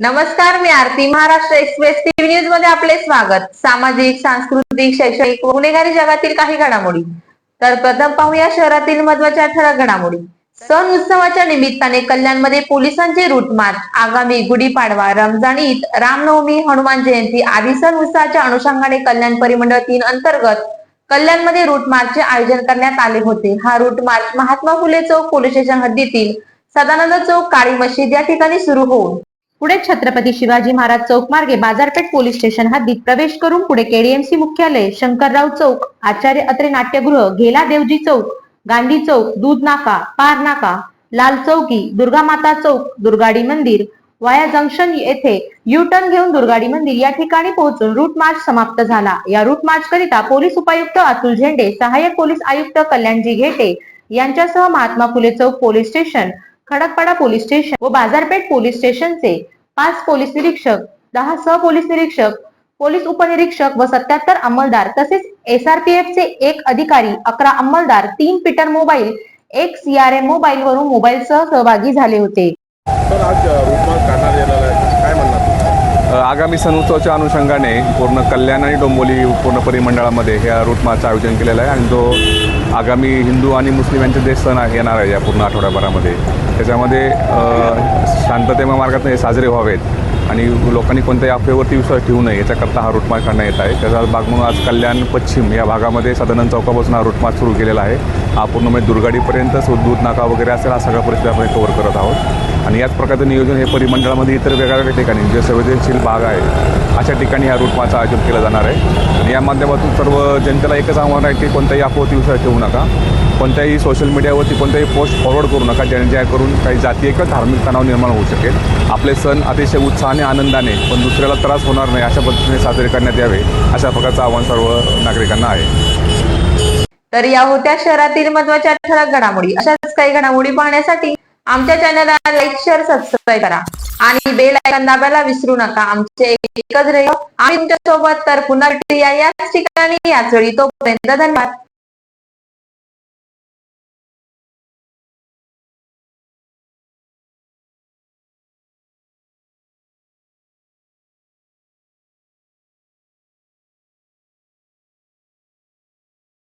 नमस्कार मी Aarti Maharashtra express TV न्यूजमध्ये आपले स्वागत. सामाजिक सांस्कृतिक शैक्षणिक व गुन्हेगारी जगातील काही घडामोडी. तर प्रथम पाहूया शहरातील महत्त्वाच्या ठळक घडामोडी. सण उत्सवाच्या निमित्ताने कल्याणमध्ये पोलिसांचे रूट मार्च आगामी गुढीपाडवा रमजान ईद रामनवमी हनुमान जयंती आदी सण उत्सवाच्या अनुषंगाने कल्याण परिमंडळ तीन अंतर्गत कल्याणमध्ये रूट मार्चचे आयोजन करण्यात आले होते. हा route march Mahatma Phule Chowk police station हद्दीतील सदानंद चौक काळी मशीद या ठिकाणी सुरू होऊन पुढे छत्रपती शिवाजी महाराज चौक मार्गे बाजारपेठ पोलीस स्टेशन हद्दीत प्रवेश करून पुढे केडीएमसी मुख्यालय शंकरराव चौक आचार्य अत्रे नाट्यगृह घेला देवजी चौक गांधी चौक दूध नाका पार नाका लाल चौकी दुर्गा माता चौक दुर्गाडी मंदिर वाया जंक्शन येथे यू टर्न घेऊन दुर्गाडी मंदिर या ठिकाणी पोहोचून रूट मार्च समाप्त झाला. या रूट मार्च करिता पोलीस उपायुक्त अतुल झेंडे सहाय्यक पोलीस आयुक्त कल्याणजी घेटे यांच्यासह Mahatma Phule Chowk police station Khadakpada police station व बाजारपेठ पोलीस स्टेशनचे पाच पोलीस निरीक्षक दहा सह पोलीस निरीक्षक पोलीस उपनिरीक्षक व सत्याहत्तर अंमलदार तसेच एसआरपीएफ चे एक अधिकारी अकरा अंमलदार तीन पीटर मोबाईल एक सीआरएम मोबाईल वरून मोबाईल सह सहभागी झाले होते. आगामी सण उत्सवाच्या अनुषंगाने पूर्ण कल्याण आणि डोंबोली पूर्ण परिमंडळामध्ये ह्या रूटमार्चचं आयोजन केलेलं आहे. आणि जो आगामी हिंदू आणि मुस्लिम यांचे जे सण आहे येणार आहे या पूर्ण आठवड्याभरामध्ये. त्याच्यामध्ये शांततेमा मार्गातून हे साजरे व्हावेत. आणि लोकांनी कोणत्याही अफवेवरती विश्वास ठेवू नये याच्याकरता हा रूटमार्च काढण्यात येत आहे. त्याचा भाग म्हणून आज कल्याण पश्चिम या भागामध्ये सदानंद चौकापासून हा रूटमार्च सुरू केलेला आहे. हा पूर्ण म्हणजे दुर्गाडीपर्यंत दूध नाका वगैरे असेल हा सगळा परिस्थिती आपण कव्हर करत आहोत. आणि याच प्रकारचं नियोजन हे परिमंडळामध्ये इतर वेगवेगळ्या ठिकाणी जे संवेदनशील भाग आहे अशा ठिकाणी ह्या रूटमार्चचं आयोजन केलं जाणार आहे. आणि या माध्यमातून सर्व जनतेला एकच आव्हान आहे की कोणत्याही अफवती विश्वास ठेवू नका. कोणत्याही सोशल मीडियावरती कोणत्याही पोस्ट फॉरवर्ड करू नका ज्या जेणेकरून काही जातीय किंवा धार्मिक तणाव निर्माण होऊ शकेल. आपले सण अतिशय उत्साहाने आणि आनंदाने पण दुसऱ्याला त्रास होणार नाही अशा पद्धतीने साजरे करण्यात यावे अशा प्रकारचं आव्हान सर्व नागरिकांना आहे. तर या होत्या शहरातील महत्त्वाच्या ठळक घडामोडी. अशाच काही घडामोडी पाहण्यासाठी आमच्या चॅनलला लाईक शेअर सबस्क्राईब करा. आणि बेल आयकॉन दाबायला विसरू नका. आमचे एकच रे आम्ही तुमच्यासोबत तर पुन्हा भेटूया. याच ठिकाणी याच वेळी. तोपर्यंत धन्यवाद.